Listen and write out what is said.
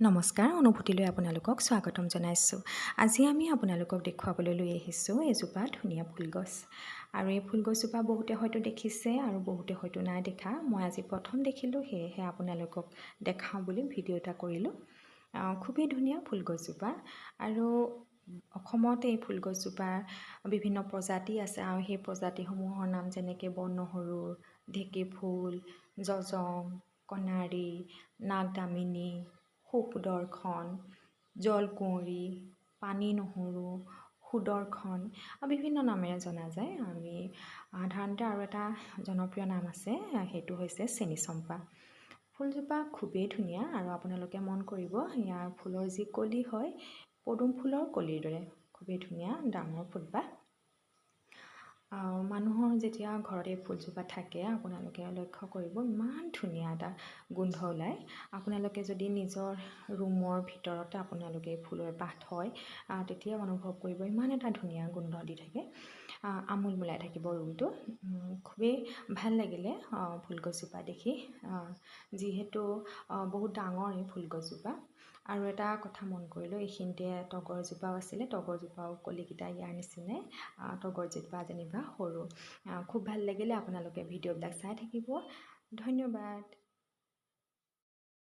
নমস্কাৰ অনুভূতিলৈ আপোনালোকক স্বাগতম জনাইছোঁ। আজি আমি আপোনালোকক দেখুৱাবলৈ লৈ আহিছোঁ এজোপা ধুনীয়া ফুলগছ। আৰু এই ফুলগছজোপা বহুতে হয়তো দেখিছে আৰু বহুতে হয়তো নাই দেখা। মই আজি প্ৰথম দেখিলোঁ সেয়েহে আপোনালোকক দেখাওঁ বুলি ভিডিঅ' এটা কৰিলোঁ। খুবেই ধুনীয়া ফুলগছজোপা। আৰু অসমত এই ফুলগছজোপাৰ বিভিন্ন প্ৰজাতি আছে আৰু সেই প্ৰজাতিসমূহৰ নাম যেনেকৈ বনসৰু ঢেকী ফুল জজং কণাৰী নাগদামিনী সুদৰ্শন জলকুঁৱৰী পানী নহৰু সুদৰ্শন বিভিন্ন নামেৰে জনা যায়। আমি সাধাৰণতে আৰু এটা জনপ্ৰিয় নাম আছে সেইটো হৈছে চেনি চম্পা ফুলজোপা খুবেই ধুনীয়া আৰু আপোনালোকে মন কৰিব ইয়াৰ ফুলৰ যি কলি হয় পদুম ফুলৰ কলিৰ দৰে। খুবেই ধুনীয়া ডাঙৰ ফুলপাহ মানুহৰ যেতিয়া ঘৰত ফুলজোপা থাকে আপোনালোকে লক্ষ্য কৰিব ইমান ধুনীয়া এটা গোন্ধ ওলায়। আপোনালোকে যদি নিজৰ ৰুমৰ ভিতৰতে আপোনালোকে ফুলৰ পাহ থয় তেতিয়া অনুভৱ কৰিব ইমান এটা ধুনীয়া গোন্ধ দি থাকে। আমোল মোলাই থাকিব ৰুমটো। খুবেই ভাল লাগিলে ফুলগছজোপা দেখি। যিহেতু বহুত ডাঙৰ এই ফুলগছজোপা। আৰু এটা কথা মন কৰিলোঁ এইখিনিতে তগৰজোপাও আছিলে তগৰজোপাও কলিকেইটা ইয়াৰ নিচিনাই। তগৰজোপা যেনিবা সৰু। খুব ভাল লাগিলে আপোনালোকে ভিডিঅ'বিলাক চাই থাকিব। ধন্যবাদ।